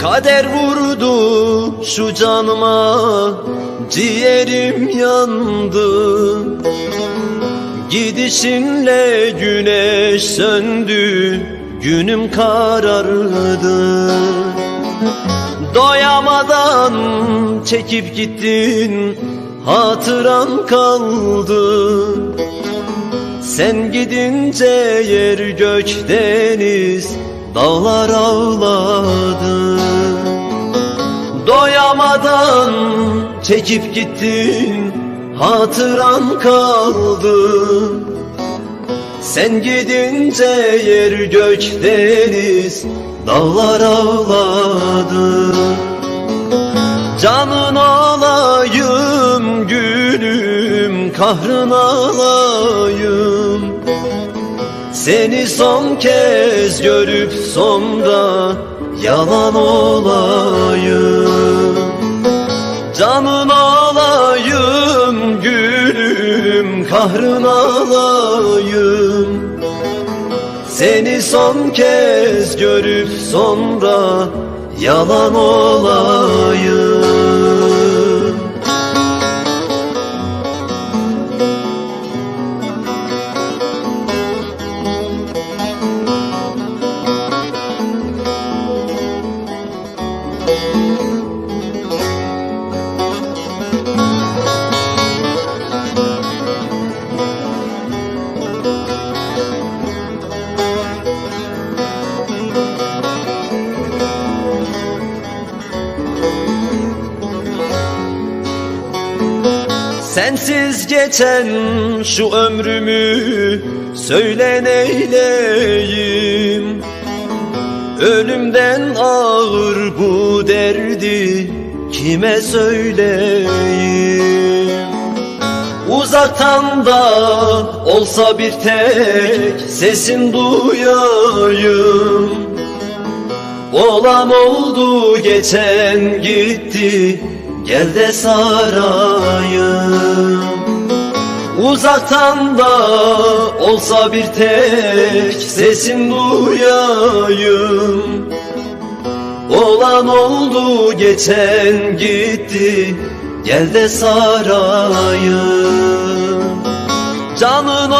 Kader vurdu şu canıma Ciğerim yandı. Gidişinle güneş söndü Günüm karardı. Doyamadan çekip gittin Hatıran kaldı. Sen gidince yer gök deniz Dağlar ağladı. Doyamadan çekip gittin Hatıran kaldı. Sen gidince yer gök deniz Dağlar ağladı Canın olayım gülüm Kahrın alayım. Seni son kez görüp sonra Yalan olayım. Canın olayım gülüm Kahrın alayım Seni son kez görüp sonra Yalan olayım Sensiz geçen şu ömrümü söyle neyleyim? Ölümden ağır bu derdi kime söyleyeyim Uzaktan da olsa bir tek sesin duyayım. Olan oldu geçen gitti Gel de sarayım. Uzaktan da olsa bir tek sesin duyayım Olan oldu geçen gitti. Gel de sarayım. Canın